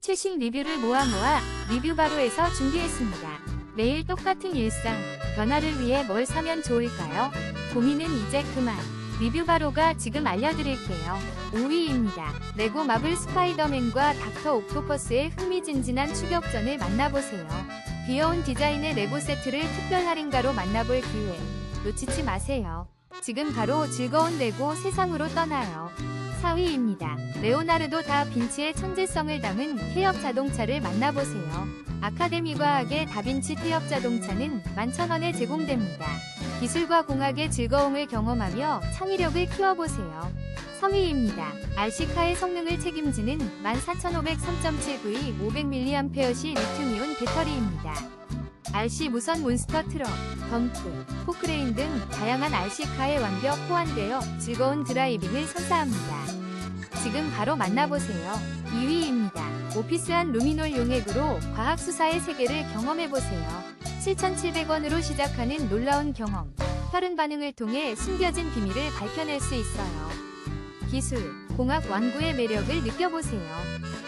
최신 리뷰를 모아 모아 리뷰 바로에서 준비했습니다. 매일 똑같은 일상, 변화를 위해 뭘 사면 좋을까요? 고민은 이제 그만. 리뷰 바로가 지금 알려드릴게요. 5위입니다. 레고 마블 스파이더맨과 닥터 옥토퍼스의 흥미진진한 추격전을 만나보세요. 귀여운 디자인의 레고 세트를 특별 할인가로 만나볼 기회. 놓치지 마세요. 지금 바로 즐거운 레고 세상으로 떠나요. 4위입니다. 레오나르도 다 빈치의 천재성을 담은 태엽 자동차를 만나보세요. 아카데미 과학의 다빈치 태엽 자동차는 11,000원에 제공됩니다. 기술과 공학의 즐거움을 경험하며 창의력을 키워보세요. 3위입니다. RC카의 성능을 책임지는 14,503.7V 500mAh시 리튬이온 배터리입니다. RC 무선 몬스터 트럭, 덤프, 포크레인 등 다양한 RC카에 완벽 호환되어 즐거운 드라이빙을 선사합니다. 지금 바로 만나보세요. 2위입니다. 오피스한 루미놀 용액으로 과학수사의 세계를 경험해보세요. 7,700원으로 시작하는 놀라운 경험. 혈흔 반응을 통해 숨겨진 비밀을 밝혀낼 수 있어요. 기술, 공학 완구의 매력을 느껴보세요.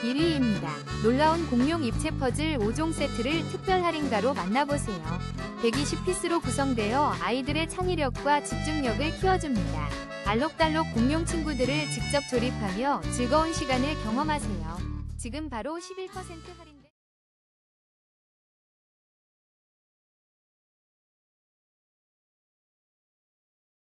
1위입니다. 놀라운 공룡 입체 퍼즐 5종 세트를 특별 할인가로 만나보세요. 120피스로 구성되어 아이들의 창의력과 집중력을 키워줍니다. 알록달록 공룡 친구들을 직접 조립하며 즐거운 시간을 경험하세요. 지금 바로 11% 할인